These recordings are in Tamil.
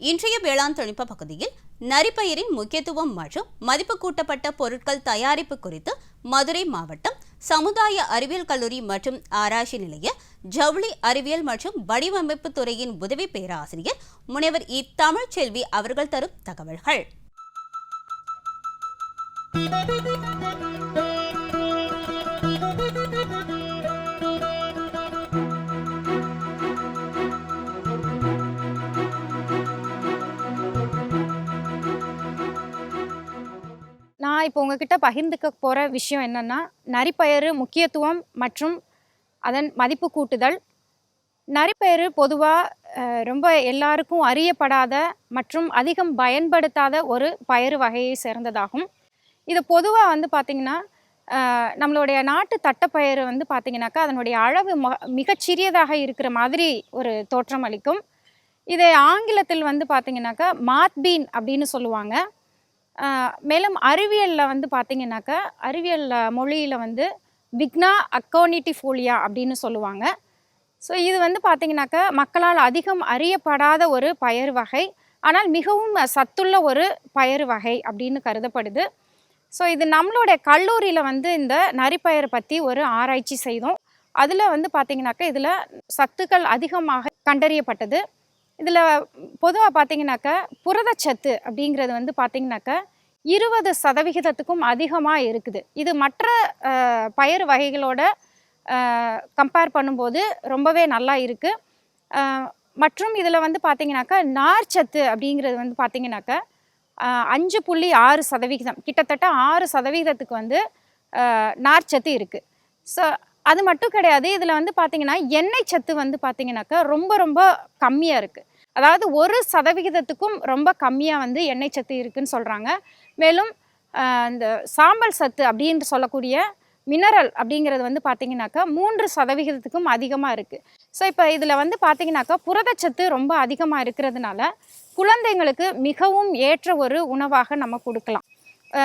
இன்றைய வேளாண் தொழில்நுட்ப பகுதியில் நரிப்பயிரின் முக்கியத்துவம் மற்றும் மதிப்பு கூட்டப்பட்ட பொருட்கள் தயாரிப்பு குறித்து மதுரை மாவட்டம் சமுதாய அறிவியல் கல்லூரி மற்றும் ஆராய்ச்சி நிலைய ஜவுளி அறிவியல் மற்றும் வடிவமைப்பு துறையின் உதவி பேராசிரியர் முனைவர் இ தமிழ்ச்செல்வி அவர்கள் தரும் தகவல்கள். நான் இப்போ உங்ககிட்ட பகிர்ந்துக்க போகிற விஷயம் என்னென்னா நரிப்பயறு முக்கியத்துவம் மற்றும் அதன் மதிப்பு கூட்டுதல். நரிப்பயறு பொதுவாக ரொம்ப எல்லாருக்கும் அறியப்படாத மற்றும் அதிகம் பயன்படுத்தாத ஒரு பயிறு வகையை சேர்ந்ததாகும். இது பொதுவாக வந்து பார்த்திங்கன்னா நம்மளுடைய நாட்டு தட்டைப்பயிறு வந்து பார்த்திங்கனாக்கா அதனுடைய அளவு ம மிகச்சிறியதாக இருக்கிற மாதிரி ஒரு தோற்றம் அளிக்கும். இதை ஆங்கிலத்தில் வந்து பார்த்திங்கனாக்கா மாத்பீன் அப்படின்னு சொல்லுவாங்க. மேலும் அறிவியலில் வந்து பார்த்தீங்கன்னாக்கா அறிவியல் மொழியில் வந்து விக்னா அக்கோனிட்டிஃபோலியா அப்படின்னு சொல்லுவாங்க. ஸோ இது வந்து பார்த்தீங்கன்னாக்கா மக்களால் அதிகம் அறியப்படாத ஒரு பயிர் வகை ஆனால் மிகவும் சத்துள்ள ஒரு பயிர் வகை அப்படின்னு கருதப்படுது. ஸோ இது நம்மளுடைய கல்லூரியில் வந்து இந்த நரிப்பயிரை பற்றி ஒரு ஆராய்ச்சி செய்தோம். அதில் வந்து பார்த்திங்கனாக்கா இதில் சத்துக்கள் அதிகமாக கண்டறியப்பட்டது. இதில் பொதுவாக பார்த்தீங்கன்னாக்கா புரதச்சத்து அப்படிங்கிறது வந்து பார்த்தீங்கன்னாக்கா இருபது சதவிகிதத்துக்கும் அதிகமாக இருக்குது. இது மற்ற பயிர் வகைகளோட கம்பேர் பண்ணும்போது ரொம்பவே நல்லா இருக்குது மற்றும் இதில் வந்து பார்த்தீங்கன்னாக்கா நார்ச்சத்து அப்படிங்கிறது வந்து பார்த்தீங்கன்னாக்கா அஞ்சு புள்ளி ஆறு சதவிகிதம் கிட்டத்தட்ட ஆறு சதவிகிதத்துக்கு வந்து நார்ச்சத்து இருக்குது ஸோ அது மட்டும் கிடையாது. இதில் வந்து பார்த்தீங்கன்னா எண்ணெய் சத்து வந்து பார்த்தீங்கன்னாக்கா ரொம்ப ரொம்ப கம்மியாக இருக்குது அதாவது ஒரு சதவிகிதத்துக்கும் ரொம்ப கம்மியாக வந்து எண்ணெய் சத்து இருக்குன்னு சொல்கிறாங்க மேலும் இந்த சாம்பல் சத்து அப்படின்னு சொல்லக்கூடிய மினரல் அப்படிங்கிறது வந்து பார்த்திங்கனாக்கா மூன்று சதவிகிதத்துக்கும் அதிகமாக இருக்குது ஸோ இப்போ இதில் வந்து பார்த்தீங்கன்னாக்கா புரதச்சத்து ரொம்ப அதிகமாக இருக்கிறதுனால குழந்தைங்களுக்கு மிகவும் ஏற்ற ஒரு உணவாக நம்ம கொடுக்கலாம்.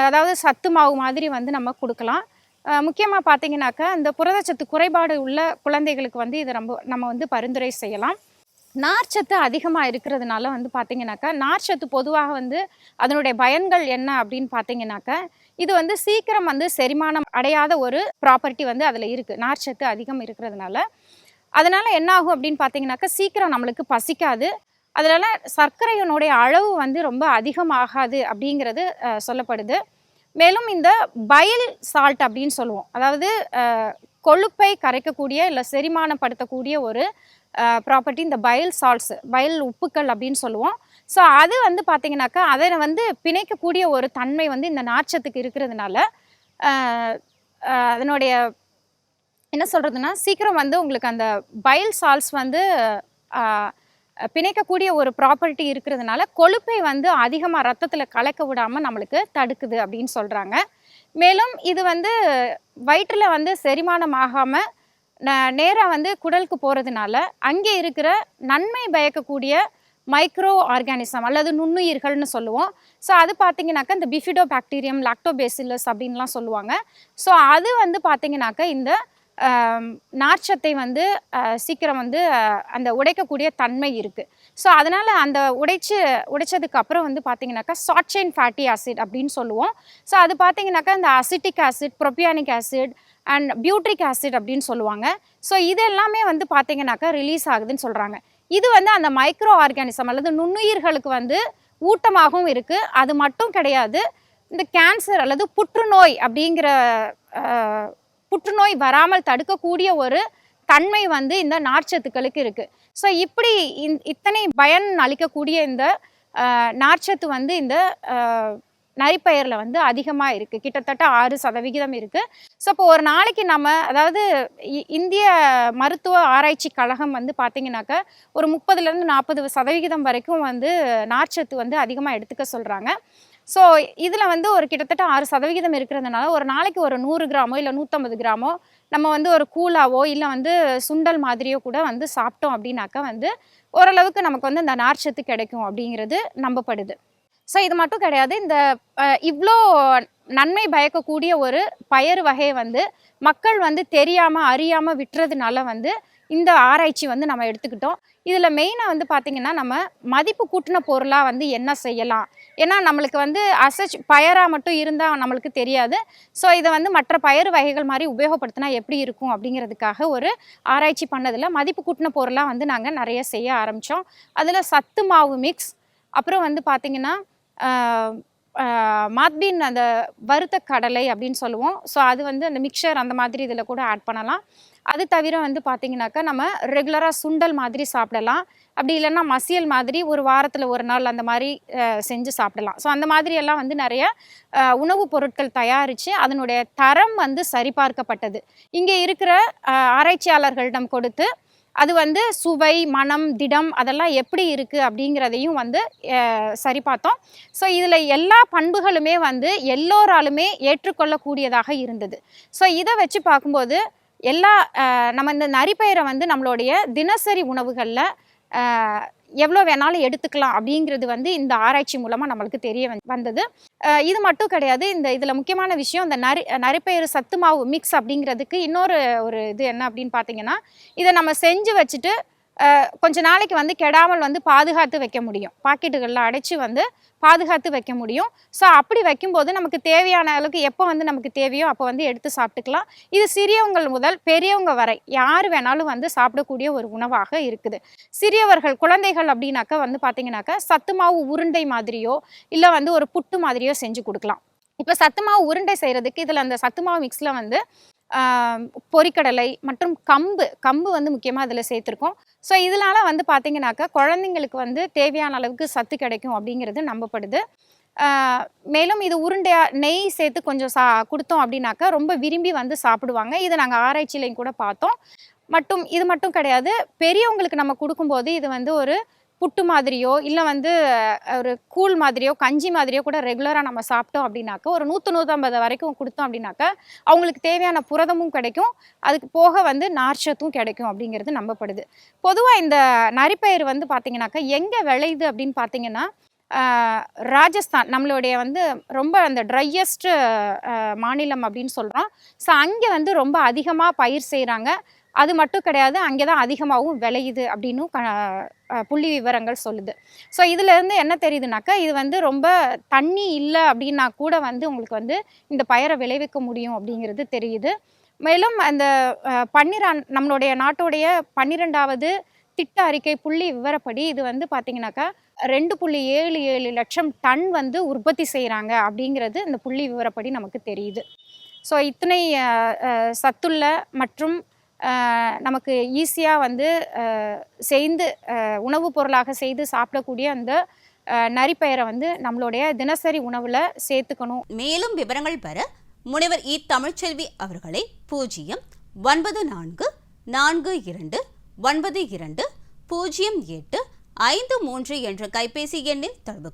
அதாவது சத்து மாவு மாதிரி வந்து நம்ம கொடுக்கலாம். முக்கியமாக பார்த்தீங்கன்னாக்கா இந்த புரதச்சத்து குறைபாடு உள்ள குழந்தைகளுக்கு வந்து இதை ரொம்ப நம்ம வந்து பரிந்துரை செய்யலாம். நார்ச்சத்து அதிகமாக இருக்கிறதுனால வந்து பார்த்தீங்கன்னாக்கா நார்ச்சத்து பொதுவாக வந்து அதனுடைய பயன்கள் என்ன அப்படின்னு பார்த்தீங்கன்னாக்கா இது வந்து சீக்கிரம் வந்து செரிமானம் அடையாத ஒரு ப்ராப்பர்ட்டி வந்து அதில் இருக்குது நார்ச்சத்து அதிகம் இருக்கிறதுனால. அதனால் என்ன ஆகும் அப்படின்னு பார்த்தீங்கன்னாக்கா சீக்கிரம் நம்மளுக்கு பசிக்காது. அதனால சர்க்கரையினுடைய அளவு வந்து ரொம்ப அதிகமாகாது அப்படிங்கிறது சொல்லப்படுது. மேலும் இந்த பைல் சால்ட் அப்படின்னு சொல்லுவோம். அதாவது கொழுப்பை கரைக்கக்கூடிய இல்லை செரிமானப்படுத்தக்கூடிய ஒரு ப்ராப்பர்ட்டி இந்த பயல் சால்ட்ஸ் பயல் உப்புக்கள் அப்படின்னு சொல்லுவோம். ஸோ அது வந்து பார்த்திங்கனாக்கா அதை வந்து பிணைக்கக்கூடிய ஒரு தன்மை வந்து இந்த நார்ச்சத்துக்கு இருக்கிறதுனால அதனுடைய என்ன சொல்கிறதுனா சீக்கிரம் வந்து உங்களுக்கு அந்த பயல் சால்ஸ் வந்து பிணைக்கக்கூடிய ஒரு ப்ராப்பர்ட்டி இருக்கிறதுனால கொழுப்பை வந்து அதிகமாக ரத்தத்தில் கலக்க விடாமல் நம்மளுக்கு தடுக்குது அப்படின்னு சொல்கிறாங்க மேலும் இது வந்து வயிற்றில் வந்து செரிமானம் ஆகாமல் நேராக வந்து குடலுக்கு போகிறதுனால அங்கே இருக்கிற நன்மை பயக்கக்கூடிய மைக்ரோ ஆர்கானிசம் அல்லது நுண்ணுயிர்கள்னு சொல்லுவோம். ஸோ அது பார்த்தீங்கன்னாக்கா இந்த பிஃபிடோ பாக்டீரியம் லாக்டோபேசிலஸ் அப்படின்லாம் சொல்லுவாங்க. ஸோ அது வந்து பார்த்தீங்கன்னாக்கா இந்த நார்ச்சத்தை வந்து சீக்கிரம் வந்து அந்த உடைக்கக்கூடிய தன்மை இருக்குது ஸோ அதனால் அந்த உடைச்சு உடைச்சதுக்கு அப்புறம் வந்து பார்த்தீங்கன்னாக்கா சாட் செயின் ஃபேட்டி ஆசிட் அப்படின்னு சொல்லுவோம். ஸோ அது பார்த்தீங்கன்னாக்கா இந்த acetic acid propionic acid and butyric acid அப்படின்னு சொல்லுவாங்க. ஸோ இது எல்லாமே வந்து பார்த்தீங்கன்னாக்கா ரிலீஸ் ஆகுதுன்னு சொல்கிறாங்க இது வந்து அந்த மைக்ரோ ஆர்கானிசம் அல்லது நுண்ணுயிர்களுக்கு வந்து ஊட்டமாகவும் இருக்குது அது மட்டும் கிடையாது. இந்த கேன்சர் அல்லது புற்றுநோய் அப்படிங்கிற புற்றுநோய் வராமல் தடுக்கக்கூடிய ஒரு தன்மை வந்து இந்த நார்ச்சத்துக்களுக்கு இருக்குது ஸோ இப்படி இந்- இத்தனை பயன் அளிக்கக்கூடிய இந்த நார்ச்சத்து வந்து இந்த நரிப்பயரில் நரிப்பயிரில் வந்து அதிகமாக இருக்குது கிட்டத்தட்ட ஆறு சதவிகிதம் இருக்குது ஸோ இப்போ ஒரு நாளைக்கு நம்ம அதாவது இ- இந்திய மருத்துவ ஆராய்ச்சி கழகம் வந்து பார்த்திங்கனாக்கா ஒரு முப்பதுலேருந்து நாற்பது சதவிகிதம் வரைக்கும் வந்து நார்ச்சத்து வந்து அதிகமாக எடுத்துக்க சொல்கிறாங்க ஸோ இதில் வந்து ஒரு கிட்டத்தட்ட ஆறு சதவிகிதம் இருக்கிறதுனால ஒரு நாளைக்கு ஒரு நூறு கிராமோ இல்லை நூற்றம்பது கிராமோ நம்ம வந்து ஒரு கூலாவோ இல்லை வந்து சுண்டல் மாதிரியோ கூட வந்து சாப்பிட்டோம் அப்படின்னாக்கா வந்து ஓரளவுக்கு நமக்கு வந்து இந்த நார்ச்சத்து கிடைக்கும் அப்படிங்கிறது நம்பப்படுது. ஸோ இது மட்டும் கிடையாது. இந்த இவ்வளோ நன்மை பயக்கக்கூடிய ஒரு பயறு வகையை வந்து மக்கள் வந்து தெரியாமல் அறியாமல் விட்டுறதுனால வந்து இந்த ஆராய்ச்சி வந்து நம்ம எடுத்துக்கிட்டோம். இதில் மெயினாக வந்து பார்த்திங்கன்னா நம்ம மதிப்பு கூட்டின பொருளாக வந்து என்ன செய்யலாம்? ஏன்னா நம்மளுக்கு வந்து அசச் பயராக மட்டும் இருந்தால் நம்மளுக்கு தெரியாது. ஸோ இதை வந்து மற்ற பயறு வகைகள் மாதிரி உபயோகப்படுத்தினா எப்படி இருக்கும் அப்படிங்கிறதுக்காக ஒரு ஆராய்ச்சி பண்ணதில் மதிப்பு கூட்டின பொருளாக வந்து நாங்கள் நிறைய செய்ய ஆரம்பித்தோம் அதில் சத்து மாவு மிக்ஸ் அப்புறம் வந்து பார்த்திங்கன்னா மாத்பீன் அந்த வறுத்த கடலை அப்படின்னு சொல்லுவோம். ஸோ அது வந்து அந்த மிக்சர் அந்த மாதிரி இதில் கூட ஆட் பண்ணலாம். அது தவிர வந்து பார்த்திங்கனாக்கா நம்ம ரெகுலராக சுண்டல் மாதிரி சாப்பிடலாம். அப்படி இல்லைன்னா மசியல் மாதிரி ஒரு வாரத்தில் ஒரு நாள் அந்த மாதிரி செஞ்சு சாப்பிடலாம். ஸோ அந்த மாதிரி எல்லாம் வந்து நிறைய உணவுப் பொருட்கள் தயாரித்து அதனுடைய தரம் வந்து சரிபார்க்கப்பட்டது. இங்கே இருக்கிற ஆராய்ச்சியாளர்களிடம் கொடுத்து அது வந்து சுவை மனம் திடம் அதெல்லாம் எப்படி இருக்குது அப்படிங்கிறதையும் வந்து சரி பார்த்தோம் ஸோ இதில் எல்லா பண்புகளுமே வந்து எல்லோராலுமே ஏற்றுக்கொள்ளக்கூடியதாக இருந்தது. ஸோ இதை வச்சு பார்க்கும்போது எல்லா நம்ம இந்த நரிப்பயிரை வந்து நம்மளுடைய தினசரி உணவுகளில் எவ்வளோ வேணாலும் எடுத்துக்கலாம் அப்படிங்கிறது வந்து இந்த ஆராய்ச்சி மூலமாக நம்மளுக்கு தெரிய வந்தது. இது மட்டும் கிடையாது. இந்த இதில் முக்கியமான விஷயம் இந்த நரி நரிப்பயிறு சத்து மாவு மிக்ஸ் அப்படிங்கிறதுக்கு இன்னொரு ஒரு இது என்ன அப்படின்னு பார்த்தீங்கன்னா இதை நம்ம செஞ்சு வச்சுட்டு கொஞ்ச நாளைக்கு வந்து கெடாமல் வந்து பாதுகாத்து வைக்க முடியும். பாக்கெட்டுகளில் அடைச்சி வந்து பாதுகாத்து வைக்க முடியும். ஸோ அப்படி வைக்கும்போது நமக்கு தேவையான அளவுக்கு எப்போ வந்து நமக்கு தேவையோ அப்போ வந்து எடுத்து சாப்பிட்டுக்கலாம். இது சிறியவங்கள் முதல் பெரியவங்க வரை யார் வேணாலும் வந்து சாப்பிடக்கூடிய ஒரு உணவாக இருக்குது. சிறியவர்கள் குழந்தைகள் அப்படின்னாக்கா வந்து பார்த்தீங்கன்னாக்கா சத்து மாவு உருண்டை மாதிரியோ இல்லை வந்து ஒரு புட்டு மாதிரியோ செஞ்சு கொடுக்கலாம். இப்போ சத்து மாவு உருண்டை செய்கிறதுக்கு இதில் அந்த சத்து மாவு மிக்ஸில் வந்து பொரிக்கடலை மற்றும் கம்பு கம்பு வந்து முக்கியமாக அதில் சேர்த்துருக்கோம். ஸோ இதனால வந்து பார்த்தீங்கன்னாக்கா குழந்தைங்களுக்கு வந்து தேவையான அளவுக்கு சத்து கிடைக்கும் அப்படிங்கிறது நம்பப்படுது. மேலும் இது உருண்டையாக நெய் சேர்த்து கொஞ்சம் சா கொடுத்தோம் அப்படின்னாக்கா ரொம்ப விரும்பி வந்து சாப்பிடுவாங்க. இதை நாங்கள் ஆராய்ச்சியிலையும் கூட பார்த்தோம். மட்டும் இது மட்டும் கிடையாது. பெரியவங்களுக்கு நம்ம கொடுக்கும்போது இது வந்து ஒரு புட்டு மாதிரியோ இல்லை வந்து ஒரு கூழ் மாதிரியோ கஞ்சி மாதிரியோ கூட ரெகுலராக நம்ம சாப்பிட்டோம் அப்படின்னாக்கா ஒரு நூற்று நூற்றம்பது வரைக்கும் கொடுத்தோம் அப்படின்னாக்கா அவங்களுக்கு தேவையான புரதமும் கிடைக்கும். அதுக்கு போக வந்து நார்ச்சத்தும் கிடைக்கும் அப்படிங்கிறது நம்பப்படுது. பொதுவாக இந்த நரிப்பயிர் வந்து பார்த்திங்கனாக்கா எங்கே விளையுது அப்படின்னு பார்த்தீங்கன்னா ராஜஸ்தான் நம்மளுடைய வந்து ரொம்ப அந்த ட்ரையஸ்ட் மாநிலம் அப்படின்னு சொல்கிறோம் ஸோ அங்கே வந்து ரொம்ப அதிகமாக பயிர் செய்கிறாங்க அது மட்டும் கிடையாது அங்கே தான் அதிகமாகவும் விளையுது அப்படின்னும் க புள்ளி விவரங்கள் சொல்லுது. ஸோ இதிலேருந்து என்ன தெரியுதுனாக்கா இது வந்து ரொம்ப தண்ணி இல்லை அப்படின்னா கூட வந்து உங்களுக்கு வந்து இந்த பயிரை விளைவிக்க முடியும் அப்படிங்கிறது தெரியுது. மேலும் அந்த பன்னிரான் நம்மளுடைய நாட்டுடைய பன்னிரெண்டாவது திட்ட அறிக்கை புள்ளி விவரப்படி இது வந்து பார்த்தீங்கன்னாக்கா ரெண்டு புள்ளி ஏழு ஏழு லட்சம் டன் வந்து உற்பத்தி செய்கிறாங்க அப்படிங்கிறது இந்த புள்ளி விவரப்படி நமக்கு தெரியுது. ஸோ இத்தனை சத்துள்ள மற்றும் நமக்கு ஈஸியாக வந்து செய்து உணவுப் பொருளாக செய்து சாப்பிடக்கூடிய அந்த நரிப்பெயரை நரிப்பயிரை வந்து நம்மளுடைய தினசரி உணவில் சேர்த்துக்கணும். மேலும் விவரங்கள் பெற முனைவர் இ தமிழ்ச்செல்வி அவர்களை பூஜ்ஜியம் ஒன்பது நான்கு நான்கு இரண்டு ஒன்பது இரண்டு பூஜ்ஜியம் எட்டு ஐந்து மூன்று என்ற கைபேசி எண்ணில் தொடர்பு